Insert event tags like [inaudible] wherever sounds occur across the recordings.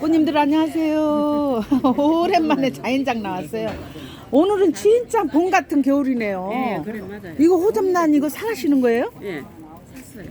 꽃님들 안녕하세요. [laughs] 오랜만에 자연장 나왔어요. 오늘은 진짜 봄 같은 겨울이네요. 예, 그래 맞아요. 이거 호접란 이거 사가시는 거예요? 예, 샀어요.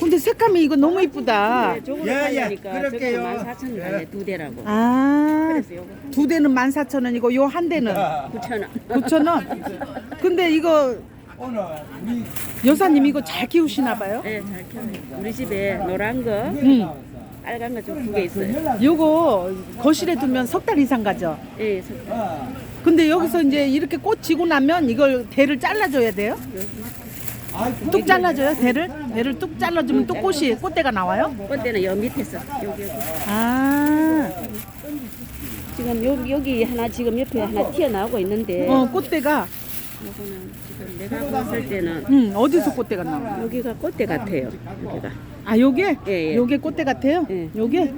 근데 색감이 이거 너무 이쁘다. 예, 저거 예, 예, 그럴게요. 저거 14,000원에 두 대라고. 아, 그래서 요거 두 대는 14,000원이고 요 한 대는 [laughs] 9,000원. 9,000원. 근데 이거 오늘 우리 여사님 이거 잘 키우시나 봐요? 예, 잘 키워요. 우리 집에 노란 거, 응. 빨간 거 좀 두 개 있어요. 요거 거실에 두면 석 달 이상 가죠. 예, 석- 근데 여기서 이제 이렇게 꽃 지고 나면 이걸 대를 잘라줘야 돼요? 뚝 잘라줘요 대를? 대를 뚝 잘라주면 또 꽃이 꽃대가 나와요? 꽃대는 여 밑에서 여기 여기. 아, 지금 여기 여기 하나 지금 옆에 하나 튀어나오고 있는데 어 꽃대가 요거는 지금 내가 봤을 때는 음 어디서 꽃대가 나와? 여기가 꽃대 같아요. 여기가. 아 요게? 예, 예. 요게 꽃대 같아요? 예. 요게?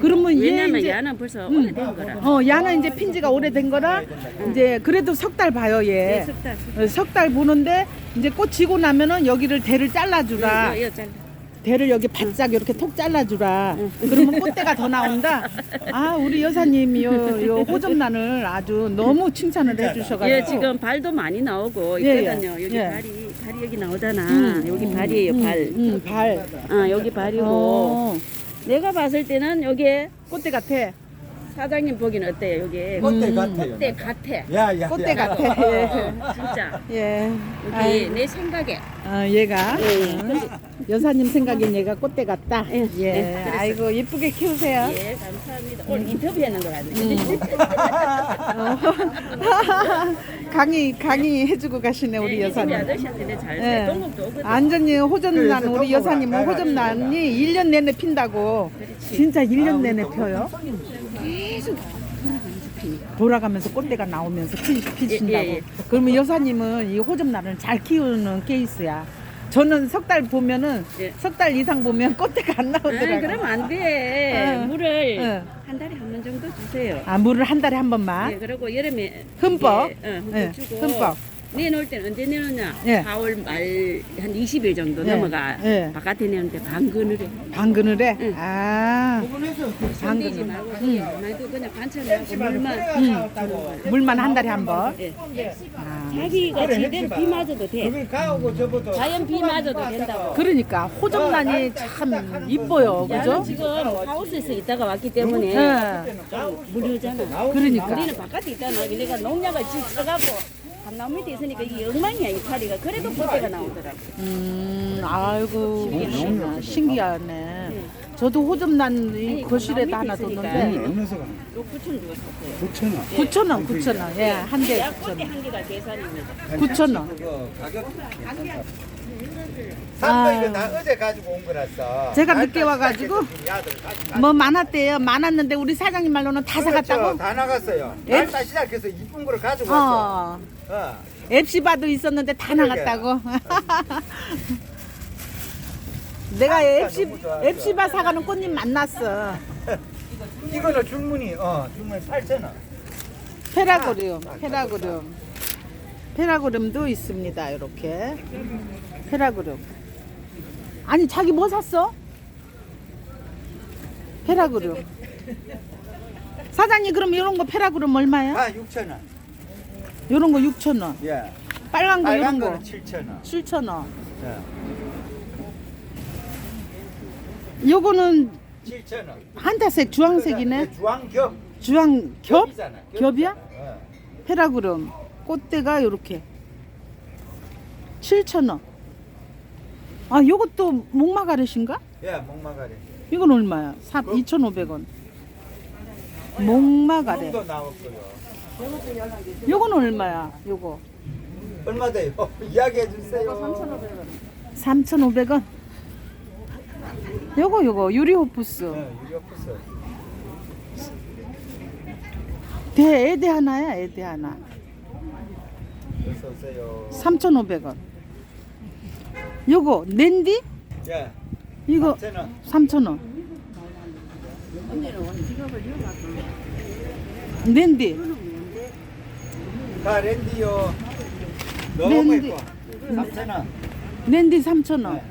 그러면 얘 왜냐면 이제 야는 벌써 오래된 거라. 어 야는 이제 핀지가 오래된 거라 이제 그래도 석 달 봐요 예, 얘. 석 달. 어, 석달 보는데 이제 꽃 지고 나면은 여기를 대를 잘라주라. 여, 여, 잘. 대를 여기 바짝 이렇게 톡 잘라주라. 그러면 꽃대가 더 나온다. [laughs] 아 우리 여사님이 요, 요 호접란을 아주 너무 칭찬을 해주셔가지고. 예, 지금 발도 많이 나오고 예, 있거든요. 예. 여기 예. 발이 발이 여기 나오잖아. 음, 여기 발이에요, 발. 음, 발. 아, 여기 발이고. 어, 내가 봤을 때는 여기 꽃대 같아. 사장님 보기는 어때요? 여기 꽃대 같아요. 꽃대 같아. 야야 꽃대 같아. 예. 진짜. 예. 여기 아이, 내 생각에. 어, 얘가 예. 어, 여사님 생각엔 얘가 꽃대 같다. 예, 예. 예, 그랬어요. 아이고 예쁘게 키우세요. 예, 감사합니다. 오늘 인터뷰하는 거 같네. [laughs] 어. [laughs] 강의 강의 해주고 가시네 우리 예, 여사님. 아저씨한테 내가 잘 예. 돼. 동국도 오거든. 완전히 호접란 그래서 우리 여사님은 동국을 호접란이 1년 내내 핀다고. 진짜 1년 내내 펴요. 돌아가면서 꽃대가 나오면서 피, 피신다고. 예, 예, 예. 그러면 여사님은 이 호접란을 잘 키우는 케이스야. 저는 석 달 보면은 예. 석 달 이상 보면 꽃대가 안 아, 나오더라고. 그러면 안 돼. 어. 물을 어. 한 달에 한 번 정도 주세요. 아 물을 한 달에 한 번만. 예, 그리고 여름에 흠뻑. 이게, 어, 흠뻑 예, 주고 흠뻑. 내놓을 때는 언제 내놓냐? 예. 4월 말 한 20일 정도 예, 넘어가 예. 바깥에 내는데 방근을 해. 방근을 해. 응. 아 방근을. 말고 응. 말고 그냥 반찬하고 물만 응. 물만 한 달에 한 번. 예. 아. 자기가 제대로 비 맞아도 돼. 가고 자연 비 맞아도 된다고. 그러니까 호접란이 참 이뻐요, 그죠? 지금 하우스에서 있다가 왔기 때문에 예. 좀 무료잖아. 그러니까. 우리는 바깥에 있잖아. 내가 농약을 지쳐가고 감나무 밑에 있으니까 이게 엉망이야 이 파리가. 그래도 꽃대가 나오더라고. 음, 아이고 신기하네. 신기하네. 저도 호접란 이 아니, 거실에다 하나 밑에 있으니까. 뒀는데 어느 서가 요 9천 주고 샀어요. 9천 원. 9천 원, 9천 원. 예, 한대야 9천 꽃대 원. 한 개가 계산입니다. 9천 원. 그거 가격 괜찮다. 아. 이거 다 어제 가지고 온 거라서. 제가 날 늦게 와가지고 뭐 많았대요. 많았는데 우리 사장님 말로는 다 그렇죠. 사갔다고? 다 나갔어요. 예? 날짜 시작해서 이쁜 거를 가지고 왔어. 어. 어. 앱시바도 있었는데 다 그러게. 나갔다고. [laughs] 내가 앱시 너무. 앱시바 사가는 꽃님 만났어. [laughs] 이거는 줄무늬, 어, 줄무늬 8천 원. 페라고리움, 페라고리움. 페라고리움도 있습니다. 이렇게. 페라고리움. 아니 자기 뭐 샀어? 페라고리움. 사장님 그럼 이런 거 페라고리움 얼마야? 다 6천 원. 이런 거 6천 원. 예. 빨간 거 빨간 이런 거 거는 7천 원. 7천 원. 예. 요거는 7천 원. 한타색 주황색이네. 그 주황겹. 주황 겹? 겹이잖아. 겹이야? 어. 페라그럼 꽃대가 요렇게 7,000원. 아, 요것도 목마가렛인가? 예, 목마가리. 이건 얼마야? 3, 2,500원. 목마가렛. 도 나왔고요. 요건 얼마야? 요거. 얼마 돼요? [laughs] 이야기해 주세요. 3,500원. 요거 요거 유리 호프스. 네, 유리오프스. 대 애대 하나야, 애대 하나. 어서 오세요. 3,500원. 요거 랜디? 예. 이거 3천 원. 3,000원. 랜디. 다 랜디요. 너무 랜디. 예뻐. 3천 원. 랜디 3,000원. 네.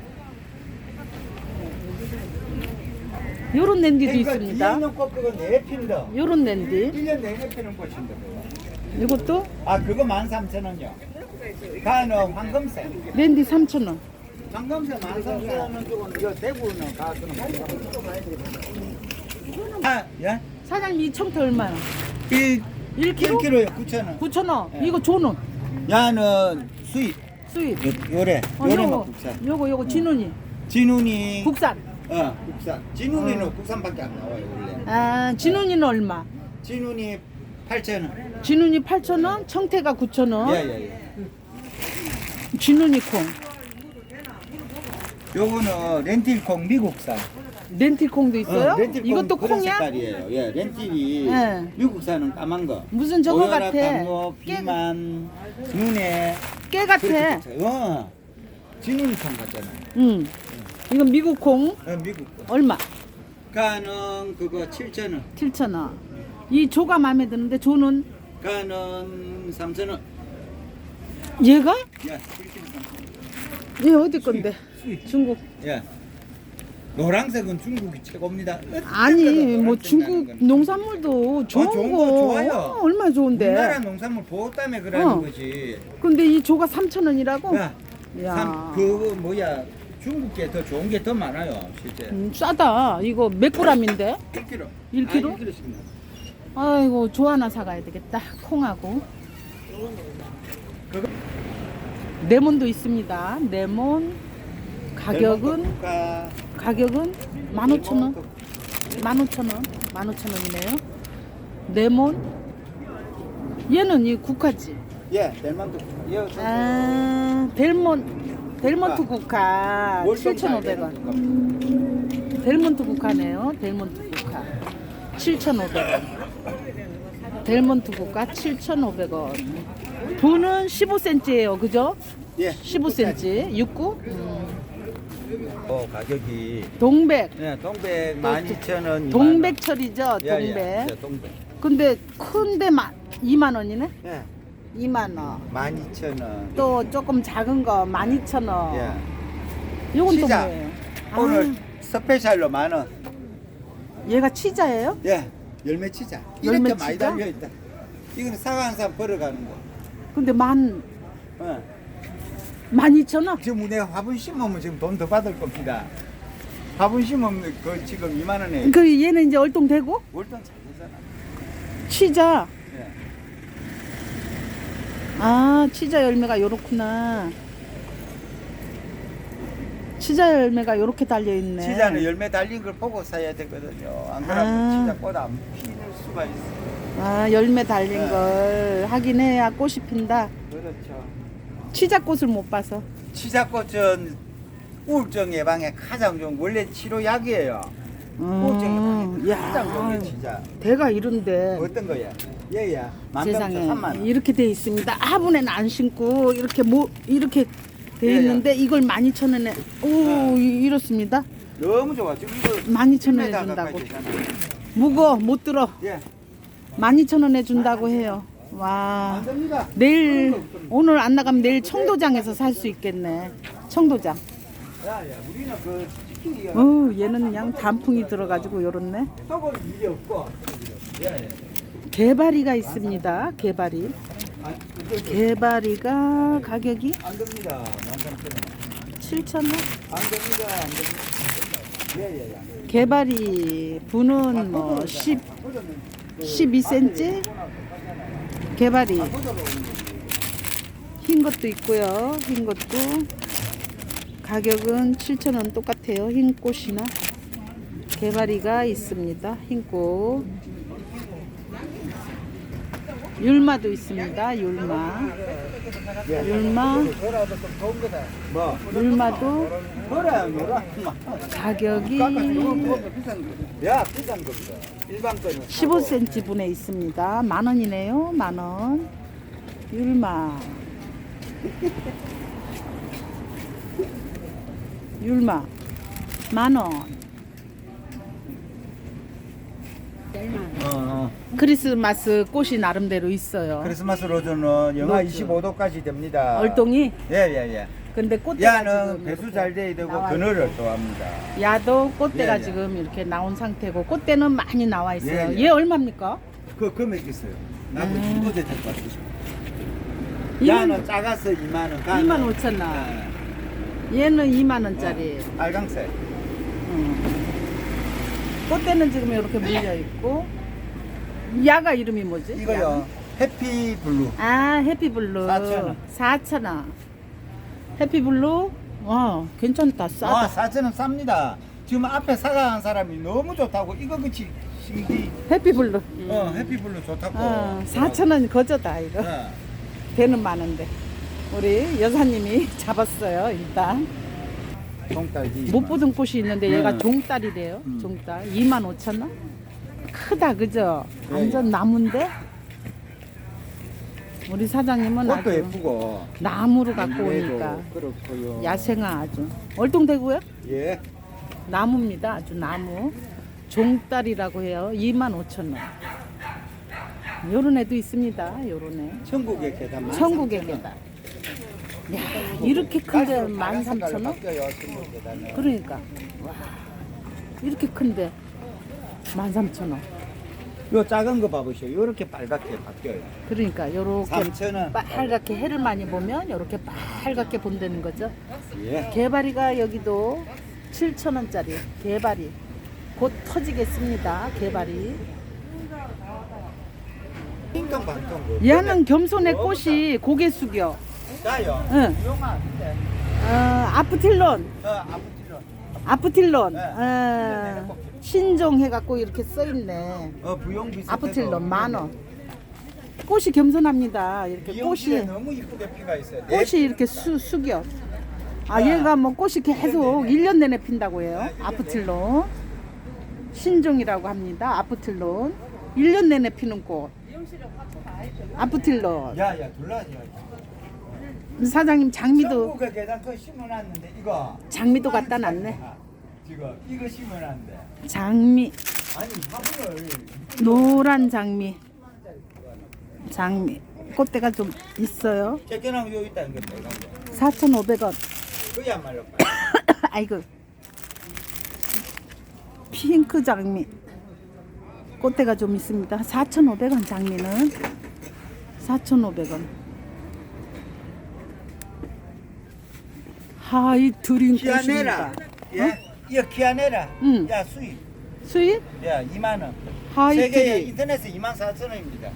요런 랜디도 그러니까 있습니다. 뒤에 있는 꽃 그거 네 핀다. 요런 랜디. 1년 내내 피는 꽃인데 그거. 이것도 아 그거 13,000원이요. 가는 황금색. 랜디 3,000원. 황금색 13,000원 쪽은 여 대구는 가서는 아, 야? 사장님 이 청태 얼마야? 1 1kg? 1kg에 9,000원. 9,000원. 예. 이거 조는 야는 수입. 수입. 요, 요래. 어, 요래만 국산. 요거 요거 진훈이 진훈이 국산. 어, 국산. 진훈이는 어. 국산밖에 안 나와요, 원래. 아 진훈이는 얼마? 진훈이 8,000원. 진훈이 8,000원, 청태가 9,000원. 예, 예, 예. 진훈이 콩. 요거는 렌틸콩 미국산. 렌틸 콩도 있어요? 어, 렌틸콩 이것도 그런 콩이야? 색깔이에요. 예, 렌틸이 예. 미국산은 까만 거. 무슨 저거 같아. 당뇨, 깨, 비만, 눈에 깨 같아. 그렇게 좋죠. 어. 진훈콩 같잖아. 응. 이건 미국 콩 어, 미국 거. 얼마? 가는 그거 7,000원. 7,000원. 이 조가 마음에 드는데 조는 가는 3,000원. 얘가? 야, 7,000원. 얘 어디 건데? 수입. 중국. 예. 노란색은 중국이 최고입니다. 아니 뭐 노란색 중국 건. 농산물도 좋은, 아, 좋은 거, 거 좋아요. 어, 얼마나 좋은데. 우리나라 농산물 보호 때문에 그러는 어. 거지. 근데 이 조가 3,000원이라고? 야, 야. 참, 그 뭐야 중국 게 더 좋은 게 더 많아요, 실제. 음, 싸다. 이거 몇 그램인데? 1kg. 1kg? 아, 1kg씩입니다. 아이고 조 하나 사가야 되겠다. 콩하고. 그거- 레몬도 있습니다. 레몬 가격은 가 가격은 15,000원. 15,000원. 15,000원이네요. 레몬 얘는 이 국화지. 예, 델만도. 예, 아, 델몬 델몬트 국화 월동 7,500원. 델몬트 국화네요. 델몬트 국화 7,500원. 델몬트 국화 7,500원. 분은 15cm예요. 그죠? 예. 15cm. 69? 음. 어, 가격이 동백. 예, 동백 12,000원. 동백철이죠. 예, 동백. 예, 예, 동백. 근데 큰데 마, 2만 원이네? 예. 2만 원. 12,000원. 또 조금 작은 거 12,000원. 예. 이건 또 치자. 뭐예요? 오늘 스페셜로 만 원. 아, 얘가 치자예요? 예. 열매 치자. 열매 이렇게 많이 치자? 달려 있다. 이거는 사과 한 산 벌어가는 거. 근데 만 어. 12,000원? 지금 내가 화분 심으면 지금 돈 더 받을 겁니다. 화분 심으면 그 지금 2만 원에 그 얘는 이제 얼동되고 월돈 잘 되잖아. 치자. 예. 아, 치자 열매가 요렇구나. 치자 열매가 요렇게 달려 있네. 치자는 열매 달린 걸 보고 사야 되거든요. 안 그러면 아. 치자 꽃안 피는 수가 있어. 아, 열매 달린 네. 걸 하긴 해야 꽃이 핀다. 그렇죠. 치자 꽃을 못 봐서. 치자꽃은 우울증 예방에 가장 좋은 원래 치료약이에요. 우울증 음, 예방에 가장 좋은 야, 게 치자. 대가 이런데 어떤 거야? 얘야. 세상에 3만 원. 이렇게 돼 있습니다. 화분에는 안 심고 이렇게 뭐 이렇게 돼 예, 예. 있는데 이걸 12,000원에 오 이- 이렇습니다. 너무 좋아. 지금 이거 12,000 원에 10m 준다고. 가까이 되잖아. 무거 못 들어. 예. 12,000원에 준다고 해요. 와. 내일 오늘 안 나가면 내일 청도장에서 살 수 있겠네. 청도장. 어, 얘는 그냥 단풍이 들어가지고 요렇네. 개바리가 있습니다. 그, 개바리가 가격이 안 됩니다. 13,000원. 7,000원. 안 됩니다. 안 됩니다. 예, 예, 예. 개바리 분은 뭐 10, 12cm. 개바리 흰 것도 있고요. 흰 것도 가격은 7,000원 똑같아요. 흰 꽃이나 개바리가 있습니다. 흰 꽃. 율마도 있습니다. 율마. 율마. 뭐? 율마도 뭐라, 뭐라. 가격이 깎아서 이거 뭐 비싼 거. 야, 비싼 겁니다. 일반 거는. 15cm 분에 있습니다. 만 원이네요. 만 원. 율마. [laughs] 율마. 만 원. 어. 크리스마스 꽃이 나름대로 있어요. 크리스마스 로즈는 영하 로즈. 25도까지 됩니다. 얼동이 예, 예, 예. 근데 꽃대가 야는 지금 배수 이렇게 잘 돼야 되고 나와 그늘을 좋아합니다. 야도 꽃대가 예, 예. 지금 이렇게 나온 상태고 꽃대는 많이 나와 있어요. 예, 예. 얘 얼마입니까? 그 금액 있어요. 어제 데리고 왔어요. 이건 야는 작아서 2만 원. 가는- 2만 5천 원. 네. 얘는 2만 원짜리. 어, 빨강색. 음. 꽃대는 지금 이렇게 물려 있고 야가 이름이 뭐지? 이거요. 해피 블루. 야는? 아 해피블루 4,000원. 4,000원. 해피블루 와 괜찮다 와, 싸다 4천원 쌉니다. 지금 앞에 사가한 사람이 너무 좋다고 이거 그치 신기. 해피블루 어, 해피 블루 좋다고. 어, 4,000원 거저다 이거 네. 배는 많은데 우리 여사님이 [laughs] 잡았어요 일단 종딸기. 못 보던 꽃이 있는데 얘가 네. 종딸이래요 음. 종딸 2만 5천 원 크다 그죠 네. 완전 나무인데 우리 사장님은 꽃도 아주 예쁘고. 나무로 갖고 오니까 그렇고요. 야생화 아주 얼동대고요 예. 나무입니다 아주 나무 종딸이라고 해요 2만 5천 원 요런 애도 있습니다 요런 애 천국의 계단. 천국의 계단 야 이렇게 큰데 13,000원? 바뀌어요, 천국 계단은. 그러니까 와 이렇게 큰데 13,000원 요 작은 거 봐보시오. 요렇게 빨갛게 바뀌어요. 그러니까 요렇게 3,000원. 빨갛게 해를 많이 보면 요렇게 빨갛게 본다는 거죠 예. 개바리가 여기도 7,000원짜리 개바리 곧 터지겠습니다 띵동 반동. 그 얘는 겸손의 꽃이 고개 숙여 나요. 응. 용아 근데 어, 아프틸론 어 아프티로. 아프틸론 네. 어, 신종 해갖고 이렇게 써있네. 어 부용 비슷해. 아프틸론 만원. 꽃이 겸손합니다. 이렇게 꽃이. 너무 이쁘게 피가 있어요. 꽃이 이렇게 수, 숙여. 아 얘가 뭐 꽃이 계속 1년 내내 핀다고 해요? 아프틸론 신종이라고 합니다. 아프틸론 1년 내내 피는 꽃. 아프틸론 야 야 둘러야. 사장님 장미도 전국에 계단 그 심어놨는데 이거. 장미도 갖다 놨네. 지금 이거 심어놨는데. 장미. 노란 장미. 장미. 꽃대가 좀 있어요. 제껴나무 요 있다는 게 빨간 거. 4,500원. 그야말로 빨. 아이고. 핑크 장미. 꽃대가 좀 있습니다. 4,500원 장미는. 4,500원. 하이 드림. 꽃입니다. 예. 이거 키아네라. 응. 야 수입. 수입? 야 2만 원. 하이 세계 드림 인터넷에 2만 4천 원입니다.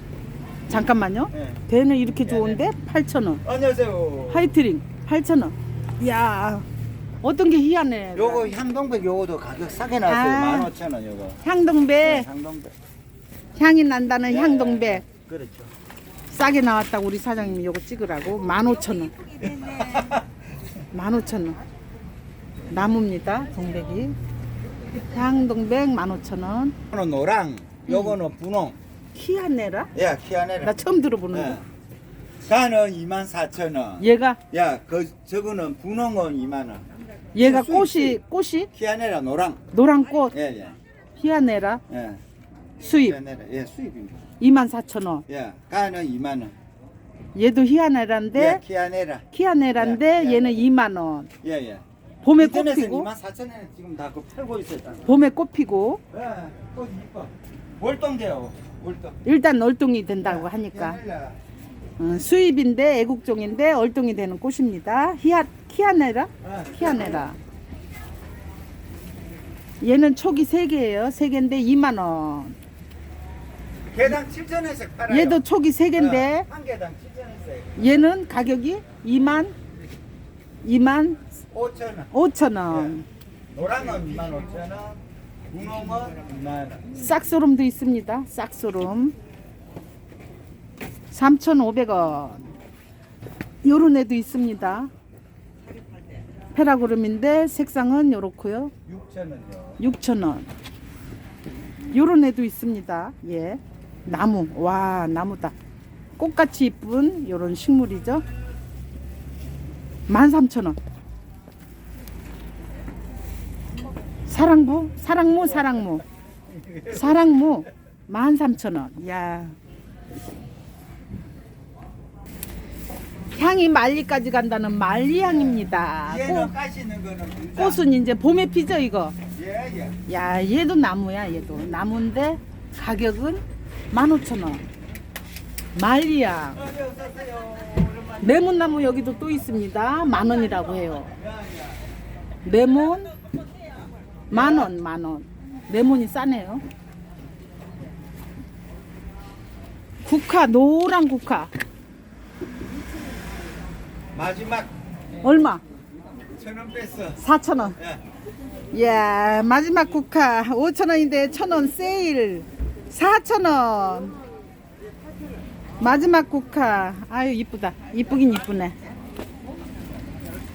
잠깐만요 네. 배는 이렇게 좋은데 8,000원 안녕하세요. 하이트링 8,000원 이야 어떤 게 희한해 요거 향동백 요거도 가격 싸게 나왔어요. 아. 15,000원 요거. 향동백 향동백. 향이 난다는 예, 향동백 그렇죠. 싸게 나왔다고 우리 사장님이 요거 찍으라고 15,000원 15,000원 [laughs] 나무입니다 동백이 향동백 15,000원 요거는 노랑, 요거는 분홍. 키아네라? 야, 키아네라. 나 처음 들어보는 예. 거 가는 2만 4천 원. 얘가 야, 그 저거는 분홍은 2만 원. 얘가 꽃이 수입. 꽃이 키아네라 노랑. 노란 꽃 예, 예. 키아네라 예. 수입 키아네라. 예, 수입입니다. 24,000원 예. 가는 2만 원. 얘도 희아네라인데 예, 키아네라. 키아네라인데 예, 얘는 2만 원. 예, 예. 봄에 인터넷에 꽃 피고 2만 4천 원에 지금 다 그 팔고 있어요. 다. 봄에 꽃 피고 예. 꽃 이뻐. 월동돼요. 월동. 일단 얼동이 된다고 하니까 키아네라. 어, 수입인데 애국종인데 얼동이 되는 꽃입니다. 히아 키아네라? 아, 키아네라. 얘는 촉이 3개예요. 3개인데 2만 원. 개당 7천 원씩 팔아요. 얘도 촉이 3개인데 어, 한 개당 7천 원씩. 얘는 가격이 2만 2만 5천 원. 5천 원. 노랑은 2만 5천 원. 분홍은 2만 원. 싹소름도 있습니다. 싹소름. 3,500원. 요런 애도 있습니다. 페라그름인데 색상은 요렇고요. 6천 원요. 6,000원. 요런 애도 있습니다. 예. 나무. 와, 나무다. 꽃같이 이쁜 요런 식물이죠. 13,000원. 사랑부? 사랑무, 사랑무. 사랑무 13,000원. 야. 향이 말리까지 간다는 말리향입니다. 얘는 꽃, 까시는 거는 분자. 꽃은 이제 봄에 피죠 이거. 예, 예. 야 얘도 나무야 얘도 나무인데 가격은 15,000원. 말리향. 어디 오셨어요? 레몬나무 여기도 또 있습니다. 만 원이라고 해요. 레몬 만 원, 만 원. 레몬이 싸네요. 국화, 노란 국화. 마지막 얼마? 천 원 뺐어. 4,000원. 예. 이야, 마지막 국화 5,000원인데 1,000원 세일. 4,000원. 마지막 국화. 아유, 이쁘다. 이쁘긴 이쁘네.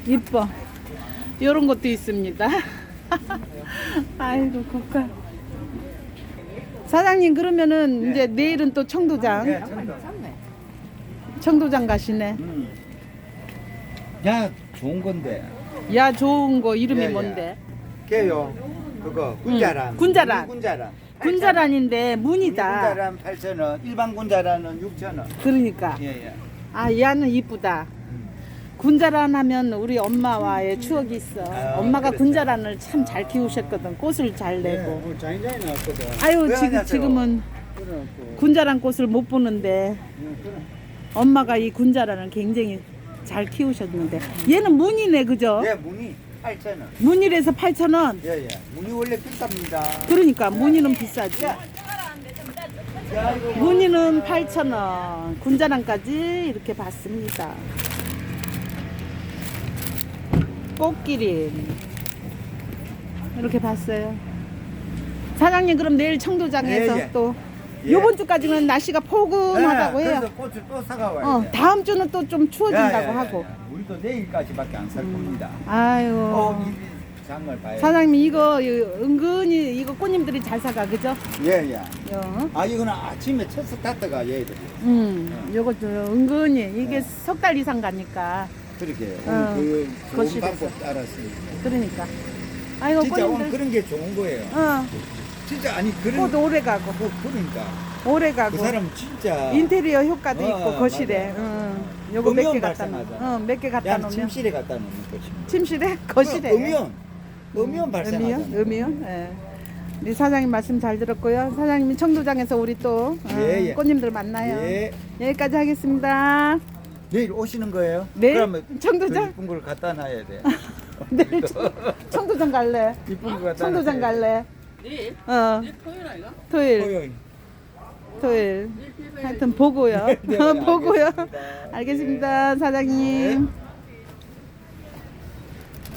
이뻐. 요런 것도 있습니다. [laughs] 아이고, 국화. 사장님, 그러면은 네. 이제 내일은 또 청도장. 예, 천원. 청도장 가시네. 음. 야, 좋은 건데. 야, 좋은 거 이름이 예, 예. 뭔데? 걔요. 그거 군자란. 군자란. 군자란. 군자란인데 문이다. 군자란 8,000원, 일반 군자란은 6,000원. 그러니까. 예, 예. 아, 얘는 이쁘다. 군자란 하면 우리 엄마와의 추억이 있어. 아, 엄마가 그랬죠. 군자란을 참 잘 키우셨거든. 꽃을 잘 내고. 뭐 장인장이 나왔거든. 아유, 왜 지금, 안녕하세요? 지금은 군자란 꽃을 못 보는데 엄마가 이 군자란을 굉장히 잘 키우셨는데 얘는 문이네, 그죠? 예, 무늬 8,000원. 문이라서 8,000원. 예, 예. 무늬 원래 비쌉니다. 그러니까 문이는 비싸지. 문이는 8,000원. 군자란까지 이렇게 봤습니다. 꽃기린 이렇게 봤어요. 사장님 그럼 내일 청도장에서 예, 예. 또 예. 요번 주까지는 날씨가 포근하다고 예, 해요. 그래서 꽃을 또 사가와야 어, 돼. 다음 주는 또 좀 추워진다고 하고. 야. 우리도 내일까지밖에 안 살 겁니다. 아유. 어, 이 장을 봐야 사장님 이거 이- 은근히 이거 꽃님들이 잘 사가 그죠? 예, 예. 요. 아, 이거는 아침에 첫 스타트가 얘들이. 음, 요거 좀 은근히 이게 석달 이상 가니까 그렇게 어, 오늘 그 좋은 거실에서. 방법 알았으니까. 그러니까. 아이고 진짜 오늘 꽃님들. 그런 게 좋은 거예요. 어, 진짜 아니 그런 꽃 오래 가고 그, 그러니까 오래 그 가고 사람 진짜 인테리어 효과도 어, 있고 거실에. 맞아. 응. 요거 몇 개 갖다 놓. 발생하잖아. 어, 몇개 갖다 야 놓으면 침실에 갖다 놓는 거지. 침실에 [laughs] 거실에. 음연 음연 발생하잖아. 음이요? 음이요? 예. 우리 사장님 말씀 잘 들었고요. 사장님이 청도장에서 우리 또 어, 예, 예. 꽃님들 만나요. 예. 여기까지 하겠습니다. 내일 오시는 거예요? 내일 그러면 청도장? 더 이쁜 걸 갖다 놔야 돼. [laughs] 내일 청- 청도장 갈래? 이쁜 거 갖다 청도장 놔야 돼. 갈래? 내일 어. 내일 토요일 아이가? 토요일, 토요일. 토요일. 하여튼 보고요. [laughs] 네, [laughs] 보고요. 알겠습니다. 알겠습니다, 사장님.